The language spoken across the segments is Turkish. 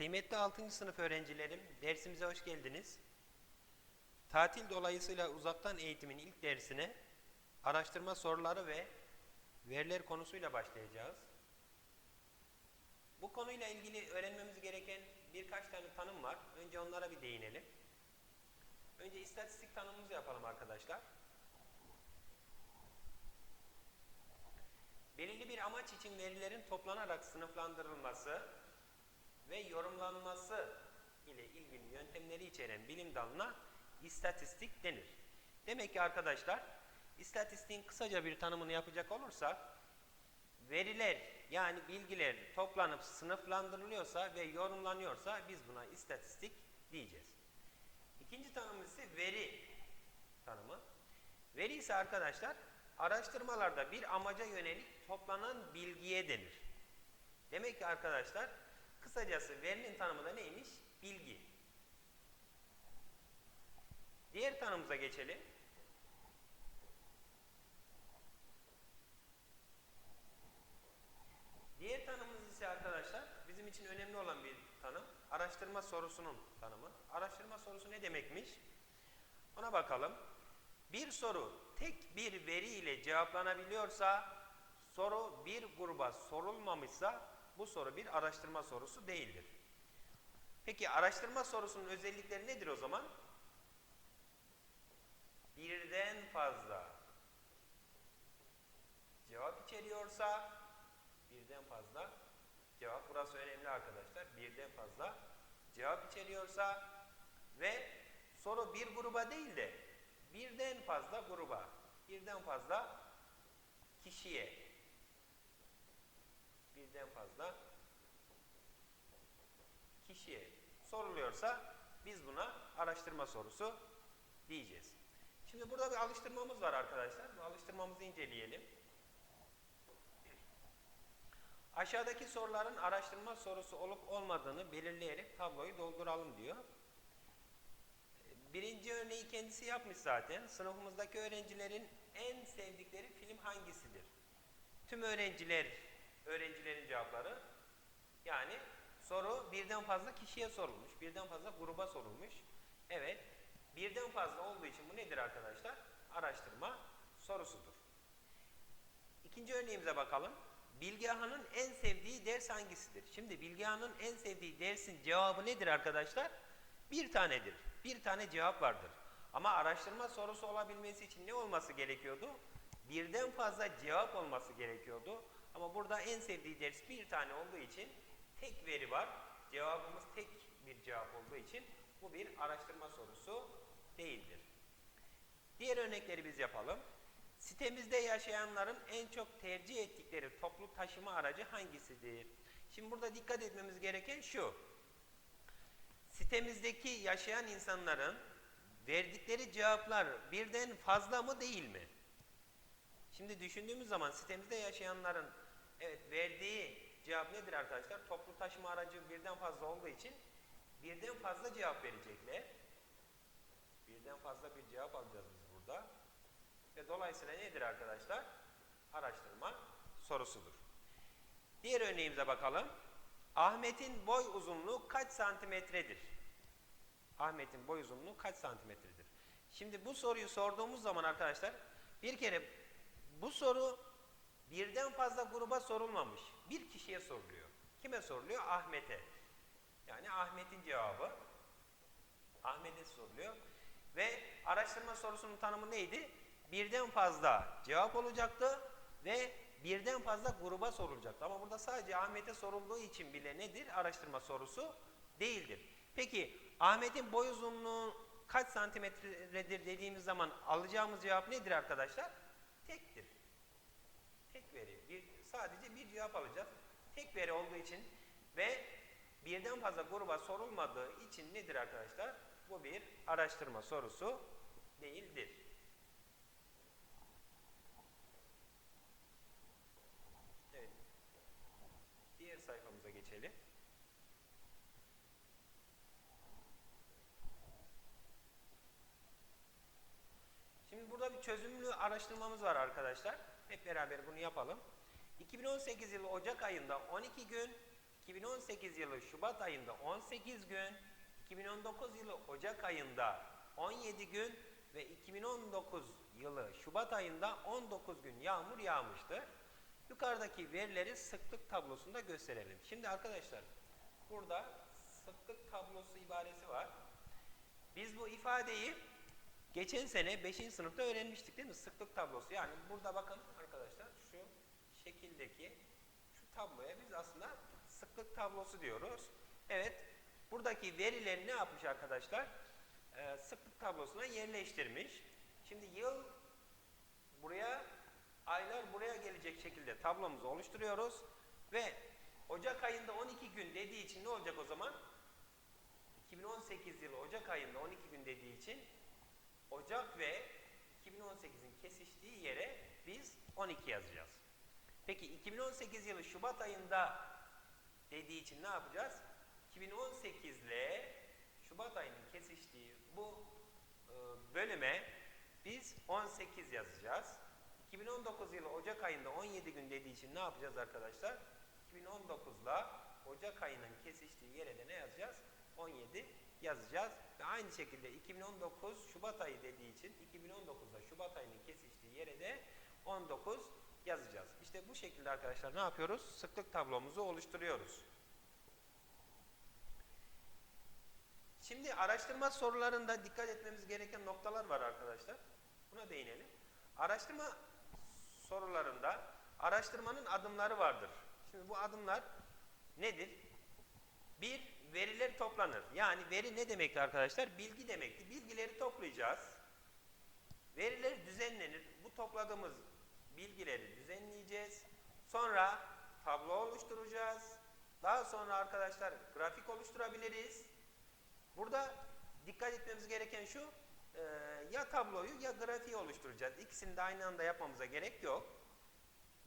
Kıymetli 6. sınıf öğrencilerim, dersimize hoş geldiniz. Tatil dolayısıyla uzaktan eğitimin ilk dersine araştırma soruları ve veriler konusuyla başlayacağız. Bu konuyla ilgili öğrenmemiz gereken birkaç tane tanım var. Önce onlara bir değinelim. Önce istatistik tanımımızı yapalım arkadaşlar. Belirli bir amaç için verilerin toplanarak sınıflandırılması ve yorumlanması ile ilgili yöntemleri içeren bilim dalına istatistik denir. Demek ki arkadaşlar, istatistiğin kısaca bir tanımını yapacak olursak, veriler yani bilgiler toplanıp sınıflandırılıyorsa ve yorumlanıyorsa biz buna istatistik diyeceğiz. İkinci tanımımız ise veri tanımı. Veri ise arkadaşlar araştırmalarda bir amaca yönelik toplanan bilgiye denir. Demek ki arkadaşlar kısacası verinin tanımı da neymiş? Bilgi. Diğer tanımıza geçelim. Diğer tanımımız ise arkadaşlar bizim için önemli olan bir tanım. Araştırma sorusunun tanımı. Araştırma sorusu ne demekmiş? Ona bakalım. Bir soru tek bir veri ile cevaplanabiliyorsa, soru bir gruba sorulmamışsa bu soru bir araştırma sorusu değildir. Peki araştırma sorusunun özellikleri nedir o zaman? Birden fazla cevap içeriyorsa, birden fazla cevap, burası önemli arkadaşlar, birden fazla cevap içeriyorsa ve soru bir gruba değil de birden fazla gruba, birden fazla kişiye, birden fazla kişiye soruluyorsa biz buna araştırma sorusu diyeceğiz. Şimdi burada bir alıştırmamız var arkadaşlar. Bu alıştırmamızı inceleyelim. Aşağıdaki soruların araştırma sorusu olup olmadığını belirleyerek tabloyu dolduralım diyor. Birinci örneği kendisi yapmış zaten. Sınıfımızdaki öğrencilerin en sevdikleri film hangisidir? Tüm öğrenciler, öğrencilerin cevapları. Yani soru birden fazla kişiye sorulmuş, birden fazla gruba sorulmuş. Evet, birden fazla olduğu için bu nedir arkadaşlar? Araştırma sorusudur. İkinci örneğimize bakalım. Bilgehan'ın en sevdiği ders hangisidir? Şimdi Bilgehan'ın en sevdiği dersin cevabı nedir arkadaşlar? Bir tanedir. Bir tane cevap vardır. Ama araştırma sorusu olabilmesi için ne olması gerekiyordu? Birden fazla cevap olması gerekiyordu. Ama burada en sevdiği ders bir tane olduğu için tek veri var. Cevabımız tek bir cevap olduğu için bu bir araştırma sorusu değildir. Diğer örnekleri biz yapalım. Sitemizde yaşayanların en çok tercih ettikleri toplu taşıma aracı hangisidir? Şimdi burada dikkat etmemiz gereken şu. Sitemizdeki yaşayan insanların verdikleri cevaplar birden fazla mı değil mi? Şimdi düşündüğümüz zaman sitemizde yaşayanların evet verdiği cevap nedir arkadaşlar? Toplu taşıma aracı birden fazla olduğu için birden fazla cevap verecekler. Birden fazla bir cevap alacağız biz burada. Ve dolayısıyla nedir arkadaşlar? Araştırma sorusudur. Diğer örneğimize bakalım. Ahmet'in boy uzunluğu kaç santimetredir? Ahmet'in boy uzunluğu kaç santimetredir? Şimdi bu soruyu sorduğumuz zaman arkadaşlar bir kere bu soru birden fazla gruba sorulmamış. Bir kişiye soruluyor. Kime soruluyor? Ahmet'e. Yani Ahmet'in cevabı Ahmet'e soruluyor. Ve araştırma sorusunun tanımı neydi? Birden fazla cevap olacaktı ve birden fazla gruba sorulacaktı. Ama burada sadece Ahmet'e sorulduğu için bile nedir? Araştırma sorusu değildir. Peki Ahmet'in boy uzunluğu kaç santimetredir dediğimiz zaman alacağımız cevap nedir arkadaşlar? Tektir. Tek veri. Bir, sadece bir cevap alacağız. Tek veri olduğu için ve birden fazla gruba sorulmadığı için nedir arkadaşlar? Bu bir araştırma sorusu değildir. Evet. Diğer sayfamıza geçelim. Bir çözümlü araştırmamız var arkadaşlar. Hep beraber bunu yapalım. 2018 yılı Ocak ayında 12 gün, 2018 yılı Şubat ayında 18 gün, 2019 yılı Ocak ayında 17 gün ve 2019 yılı Şubat ayında 19 gün yağmur yağmıştır. Yukarıdaki verileri sıklık tablosunda gösterelim. Şimdi arkadaşlar burada sıklık tablosu ibaresi var. Biz bu ifadeyi geçen sene 5. sınıfta öğrenmiştik değil mi? Sıklık tablosu. Yani burada bakın arkadaşlar şu şekildeki şu tabloya biz aslında sıklık tablosu diyoruz. Evet. Buradaki verileri ne yapmış arkadaşlar? Ee, sıklık tablosuna yerleştirmiş. Şimdi yıl buraya aylar buraya gelecek şekilde tablomuzu oluşturuyoruz ve Ocak ayında 12 gün dediği için ne olacak o zaman? 2018 yılı Ocak ayında 12 gün dediği için Ocak ve 2018'in kesiştiği yere biz 12 yazacağız. Peki 2018 yılı Şubat ayında dediği için ne yapacağız? 2018 ile Şubat ayının kesiştiği bu e, bölüme biz 18 yazacağız. 2019 yılı Ocak ayında 17 gün dediği için ne yapacağız arkadaşlar? 2019 ile Ocak ayının kesiştiği yere de ne yazacağız? 17 yazacağız. Ve aynı şekilde 2019 Şubat ayı dediği için 2019'da Şubat ayının kesiştiği yere de 19 yazacağız. İşte bu şekilde arkadaşlar ne yapıyoruz? Sıklık tablomuzu oluşturuyoruz. Şimdi araştırma sorularında dikkat etmemiz gereken noktalar var arkadaşlar. Buna değinelim. Araştırma sorularında araştırmanın adımları vardır. Şimdi bu adımlar nedir? Bir, veriler toplanır. Yani veri ne demekti arkadaşlar? Bilgi demekti. Bilgileri toplayacağız. Veriler düzenlenir. Bu topladığımız bilgileri düzenleyeceğiz. Sonra tablo oluşturacağız. Daha sonra arkadaşlar grafik oluşturabiliriz. Burada dikkat etmemiz gereken şu, e, ya tabloyu ya grafiği oluşturacağız. İkisini de aynı anda yapmamıza gerek yok.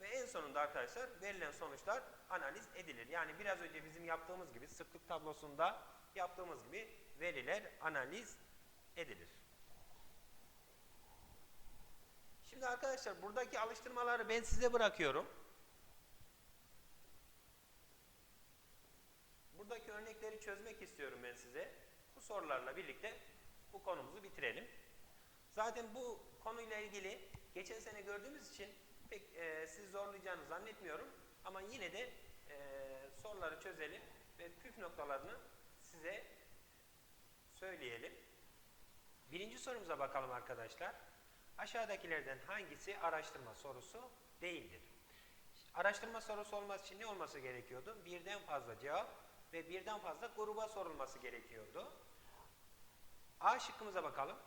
Ve en sonunda arkadaşlar verilen sonuçlar analiz edilir. Yani biraz önce bizim yaptığımız gibi sıklık tablosunda yaptığımız gibi veriler analiz edilir. Şimdi arkadaşlar buradaki alıştırmaları ben size bırakıyorum. Buradaki örnekleri çözmek istiyorum ben size. Bu sorularla birlikte bu konumuzu bitirelim. Zaten bu konuyla ilgili geçen sene gördüğümüz için pek e, sizi zorlayacağını zannetmiyorum. Ama yine de e, soruları çözelim ve püf noktalarını size söyleyelim. Birinci sorumuza bakalım arkadaşlar. Aşağıdakilerden hangisi araştırma sorusu değildir? Araştırma sorusu olması için ne olması gerekiyordu? Birden fazla cevap ve birden fazla gruba sorulması gerekiyordu. A şıkkımıza bakalım.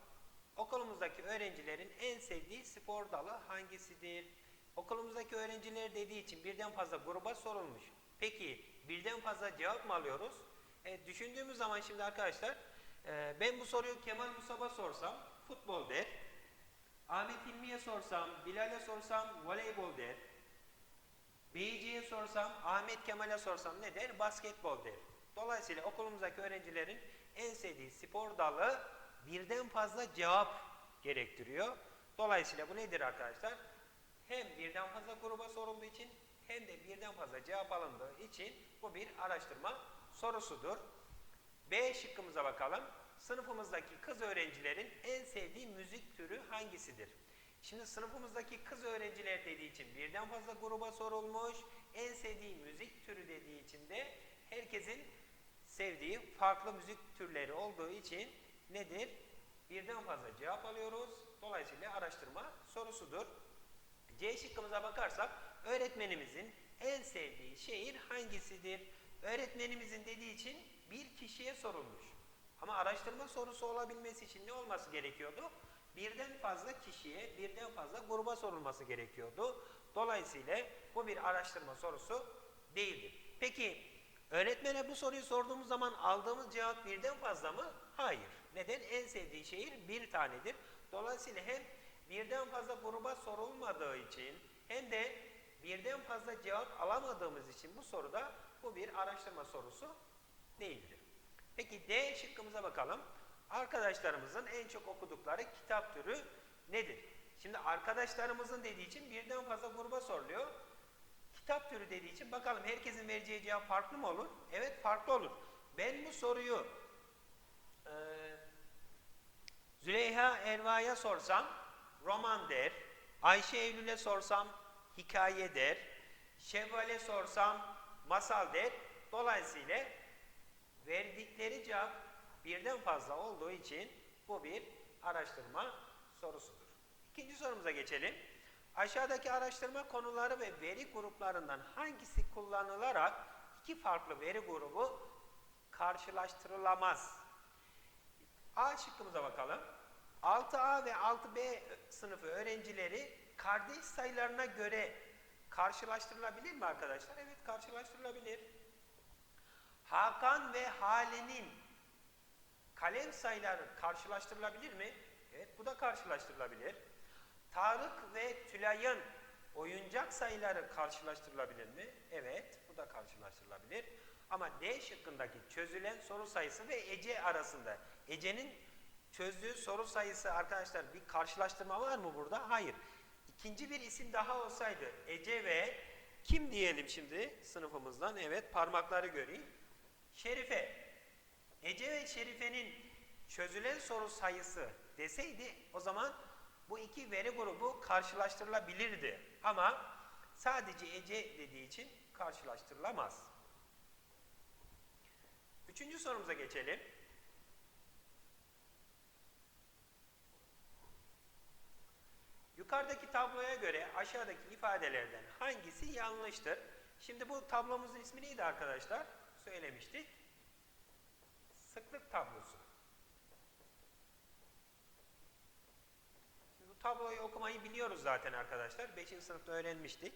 Okulumuzdaki öğrencilerin en sevdiği spor dalı hangisidir? Okulumuzdaki öğrenciler dediği için birden fazla gruba sorulmuş. Peki birden fazla cevap mı alıyoruz? Evet, düşündüğümüz zaman şimdi arkadaşlar e, ben bu soruyu Kemal Musab'a sorsam futbol der. Ahmet İlmi'ye sorsam, Bilal'e sorsam voleybol der. Beyci'ye sorsam, Ahmet Kemal'e sorsam ne der? Basketbol der. Dolayısıyla okulumuzdaki öğrencilerin en sevdiği spor dalı birden fazla cevap gerektiriyor. Dolayısıyla bu nedir arkadaşlar? Hem birden fazla gruba sorulduğu için hem de birden fazla cevap alındığı için bu bir araştırma sorusudur. B şıkkımıza bakalım. Sınıfımızdaki kız öğrencilerin en sevdiği müzik türü hangisidir? Şimdi sınıfımızdaki kız öğrenciler dediği için birden fazla gruba sorulmuş. En sevdiği müzik türü dediği için de herkesin sevdiği farklı müzik türleri olduğu için nedir? Birden fazla cevap alıyoruz. Dolayısıyla araştırma sorusudur. C şıkkımıza bakarsak öğretmenimizin en sevdiği şehir hangisidir? Öğretmenimizin dediği için bir kişiye sorulmuş. Ama araştırma sorusu olabilmesi için ne olması gerekiyordu? Birden fazla kişiye, birden fazla gruba sorulması gerekiyordu. Dolayısıyla bu bir araştırma sorusu değildir. Peki öğretmene bu soruyu sorduğumuz zaman aldığımız cevap birden fazla mı? Hayır. Neden? En sevdiği şehir bir tanedir. Dolayısıyla hem birden fazla gruba sorulmadığı için hem de birden fazla cevap alamadığımız için bu soruda bu bir araştırma sorusu değildir. Peki D şıkkımıza bakalım. Arkadaşlarımızın en çok okudukları kitap türü nedir? Şimdi arkadaşlarımızın dediği için birden fazla gruba soruluyor. kitap türü dediği için bakalım herkesin vereceği cevap farklı mı olur? Evet farklı olur. Ben bu soruyu eee Züleyha Erva'ya sorsam roman der. Ayşe Eylül'e sorsam hikaye der. Şevval'e sorsam masal der. Dolayısıyla verdikleri cevap birden fazla olduğu için bu bir araştırma sorusudur. İkinci sorumuza geçelim. Aşağıdaki araştırma konuları ve veri gruplarından hangisi kullanılarak iki farklı veri grubu karşılaştırılamaz? A şıkkımıza bakalım. 6A ve 6B sınıfı öğrencileri kardeş sayılarına göre karşılaştırılabilir mi arkadaşlar? Evet karşılaştırılabilir. Hakan ve Hale'nin kalem sayıları karşılaştırılabilir mi? Evet bu da karşılaştırılabilir. Tarık ve Tülay'ın oyuncak sayıları karşılaştırılabilir mi? Evet bu da karşılaştırılabilir. Ama D şıkkındaki çözülen soru sayısı ve Ece arasında Ece'nin çözdüğü soru sayısı arkadaşlar bir karşılaştırma var mı burada? Hayır. İkinci bir isim daha olsaydı Ece ve kim diyelim şimdi sınıfımızdan? Evet parmakları göreyim. Şerife. Ece ve Şerife'nin çözülen soru sayısı deseydi o zaman bu iki veri grubu karşılaştırılabilirdi. Ama sadece Ece dediği için karşılaştırılamaz. Üçüncü sorumuza geçelim. Yukarıdaki tabloya göre aşağıdaki ifadelerden hangisi yanlıştır? Şimdi bu tablomuzun ismi neydi arkadaşlar? Söylemiştik. Sıklık tablosu. Şimdi bu tabloyu okumayı biliyoruz zaten arkadaşlar. 5. sınıfta öğrenmiştik.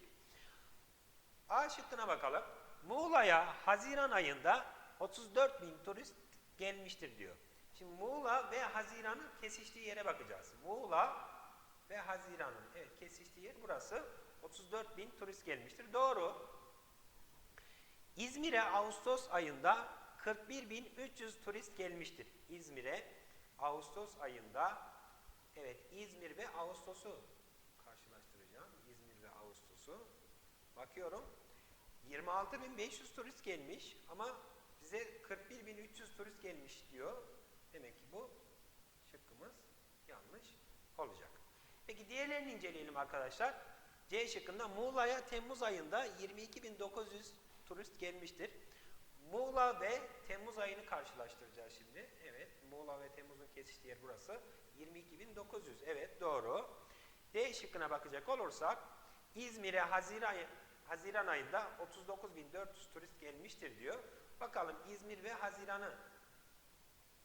A şıkkına bakalım. Muğla'ya Haziran ayında 34 bin turist gelmiştir diyor. Şimdi Muğla ve Haziran'ın kesiştiği yere bakacağız. Muğla ve Haziran'ın evet kesiştiği yer burası. 34 bin turist gelmiştir. Doğru. İzmir'e Ağustos ayında 41.300 turist gelmiştir. İzmir'e Ağustos ayında evet İzmir ve Ağustos'u karşılaştıracağım. İzmir ve Ağustos'u. Bakıyorum. 26.500 turist gelmiş ama bize 41.300 turist gelmiş diyor. Demek ki bu şıkkımız yanlış olacak. Peki diğerlerini inceleyelim arkadaşlar. C şıkkında Muğla'ya Temmuz ayında 22.900 turist gelmiştir. Muğla ve Temmuz ayını karşılaştıracağız şimdi. Evet, Muğla ve Temmuz'un kesiştiği yer burası. 22.900. Evet, doğru. D şıkkına bakacak olursak İzmir'e Haziran, Haziran ayında 39.400 turist gelmiştir diyor. Bakalım İzmir ve Haziran'ı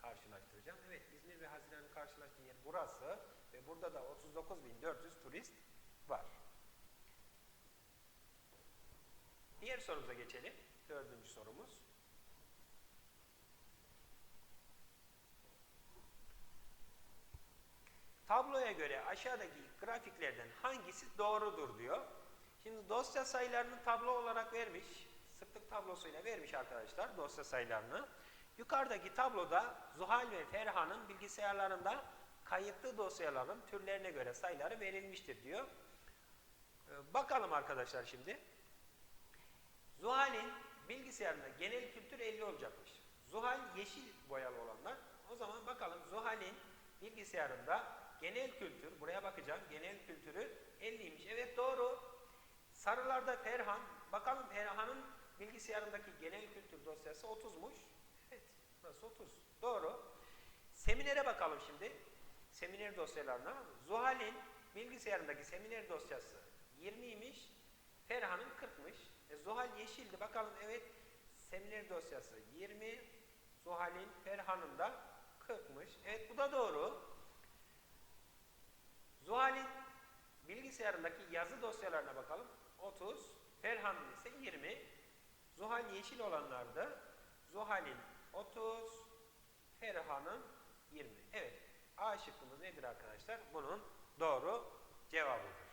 karşılaştıracağım. Evet, İzmir ve Haziran'ı karşılaştığı yer burası ve burada da 39.400 turist var. Diğer sorumuza geçelim. Dördüncü sorumuz. Tabloya göre aşağıdaki grafiklerden hangisi doğrudur diyor. Şimdi dosya sayılarını tablo olarak vermiş. Sıklık tablosuyla vermiş arkadaşlar dosya sayılarını. Yukarıdaki tabloda Zuhal ve Ferhan'ın bilgisayarlarında kayıtlı dosyaların türlerine göre sayıları verilmiştir diyor. Ee, bakalım arkadaşlar şimdi. Zuhal'in bilgisayarında genel kültür 50 olacakmış. Zuhal yeşil boyalı olanlar. O zaman bakalım Zuhal'in bilgisayarında genel kültür, buraya bakacağım, genel kültürü 50'ymiş. Evet doğru. Sarılarda Ferhan, bakalım Ferhan'ın bilgisayarındaki genel kültür dosyası 30'muş. Evet, burası 30. Doğru. Seminere bakalım şimdi. Seminer dosyalarına. Zuhal'in bilgisayarındaki seminer dosyası 20'ymiş. Ferhan'ın 40'mış. E, Zuhal yeşildi. Bakalım evet seminer dosyası 20. Zuhal'in Ferhan'ın da 40'mış. Evet bu da doğru. Zuhal'in bilgisayarındaki yazı dosyalarına bakalım. 30. Ferhan'ın ise 20. Zuhal yeşil olanlarda Zuhal'in 30. Ferhan'ın 20. Evet. A şıkkımız nedir arkadaşlar? Bunun doğru cevabıdır.